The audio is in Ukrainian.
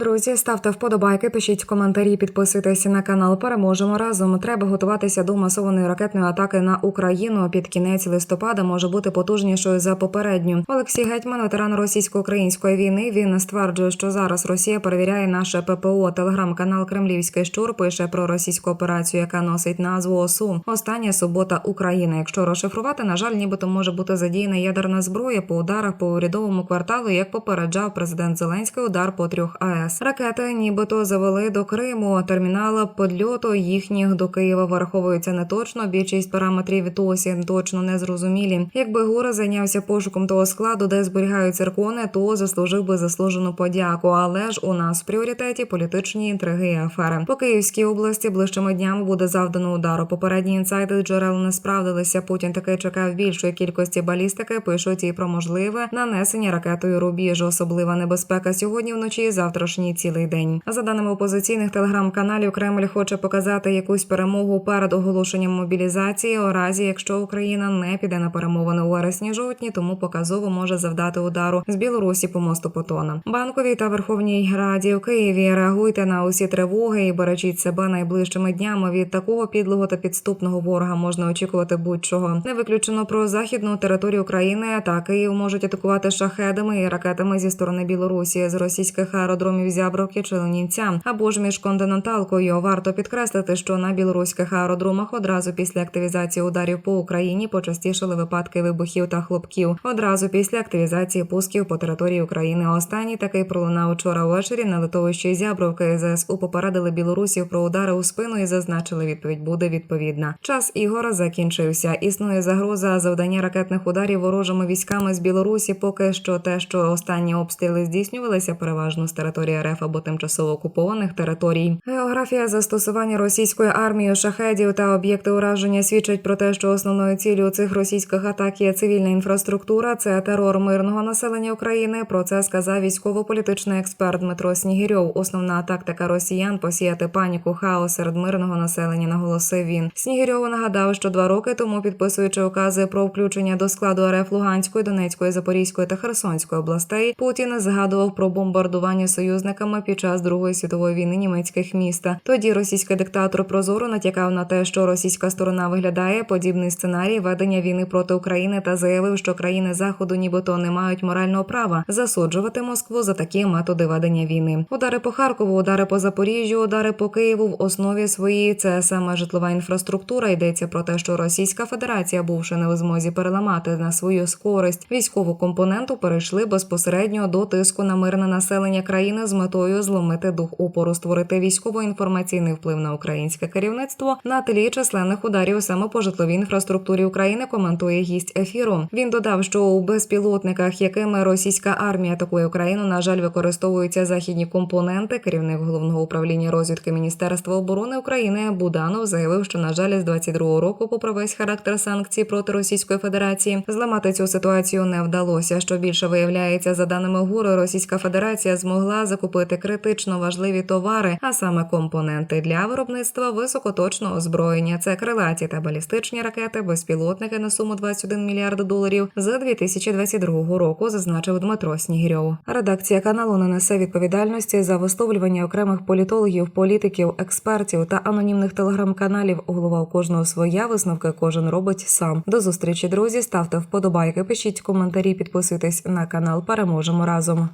Друзі, ставте вподобайки, пишіть коментарі, підписуйтесь на канал. Переможемо разом. Треба готуватися до масованої ракетної атаки на Україну. Під кінець листопада може бути потужнішою за попередню. Олексій Гетьман, ветеран російсько-української війни. Він стверджує, що зараз Росія перевіряє наше ППО. Телеграм-канал Кремлівський щур пише про російську операцію, яка носить назву ОСУ. Остання субота України. Якщо розшифрувати, на жаль, нібито може бути задіяна ядерна зброя по ударах по урядовому кварталу, як попереджав президент Зеленський удар по трьох АЕС. Ракети нібито завели до Криму. Термінала подльоту їхніх до Києва враховується не точно. Більшість параметрів досі точно не зрозумілі. Якби Гура зайнявся пошуком того складу, де зберігають циркони, то заслужив би заслужену подяку. Але ж у нас в пріоритеті політичні інтриги і афери. По Київській області ближчими днями буде завдано удару. Попередні інсайди джерел не справдилися. Путін таки чекав більшої кількості балістики. Пишуть і про можливе нанесення ракетою рубіж. Особлива небезпека сьогодні вночі. і Завтрашній цілий день. За даними опозиційних телеграм-каналів, Кремль хоче показати якусь перемогу перед оголошенням мобілізації. У разі, якщо Україна не піде на перемовини у вересні жовтні, тому показово може завдати удару з Білорусі по мосту Потона. Банковій та Верховній Раді у Києві реагуйте на усі тривоги і бережіть себе найближчими днями. Від такого підлого та підступного ворога можна очікувати будь-чого. Не виключено про західну територію України. Та Київ можуть атакувати шахедами і ракетами зі сторони Білорусі з російських аеродромів Зябровки чи Ленінця або ж між континенталкою. Варто підкреслити, що на білоруських аеродромах одразу після активізації ударів по Україні почастішали випадки вибухів та хлопків. Одразу після активізації пусків по території України. Останній такий пролунав учора ввечері на литовищі Зябровки. ЗСУ попередили білорусів про удари у спину і зазначили, відповідь буде відповідна. Час ігор закінчився. Існує загроза завдання ракетних ударів ворожими військами з Білорусі. Поки що те, що останні обстріли здійснювалися переважно з території РФ або тимчасово окупованих територій. Географія застосування російської армії шахедів та об'єкти ураження свідчать про те, що основною ціллю цих російських атак є цивільна інфраструктура. Це терор мирного населення України. Про це сказав військово-політичний експерт Дмитро Снігірьов. Основна тактика росіян посіяти паніку, хаос серед мирного населення. Наголосив він. Снігірьов нагадав, що два роки тому, підписуючи укази про включення до складу РФ Луганської, Донецької, Запорізької та Херсонської областей, Путін згадував про бомбардування союзниками під час Другої світової війни німецьких міст. Тоді російський диктатор прозоро натякав на те, що російська сторона виглядає подібний сценарій ведення війни проти України та заявив, що країни заходу, нібито не мають морального права засуджувати Москву за такі методи ведення війни. Удари по Харкову, удари по Запоріжжю, удари по Києву в основі своїй це саме житлова інфраструктура. Йдеться про те, що Російська Федерація, бувши не у змозі переламати на свою скорість військову компоненту, перейшли безпосередньо до тиску на мирне населення країни з метою зломити дух опору, створити військово-інформаційний вплив на українське керівництво на тлі численних ударів саме по житловій інфраструктурі України. Коментує гість ефіру. Він додав, що у безпілотниках, якими російська армія атакує Україну, на жаль, використовуються західні компоненти. Керівник головного управління розвідки Міністерства оборони України Буданов заявив, що на жаль, з 22-го року, попри весь характер санкцій проти Російської Федерації, зламати цю ситуацію не вдалося. Що більше виявляється, за даними ГУРу, Російська Федерація змогла закупити критично важливі товари, а саме компоненти для виробництва високоточного озброєння. Це крилаті та балістичні ракети, безпілотники на суму 21 мільярд доларів з 2022 року, зазначив Дмитро Снігірьов. Редакція каналу не несе відповідальності за висловлювання окремих політологів, політиків, експертів та анонімних телеграм-каналів. Голова у кожного своя висновки кожен робить сам. До зустрічі, друзі. Ставте вподобайки, пишіть коментарі, підписуйтесь на канал. Переможемо разом.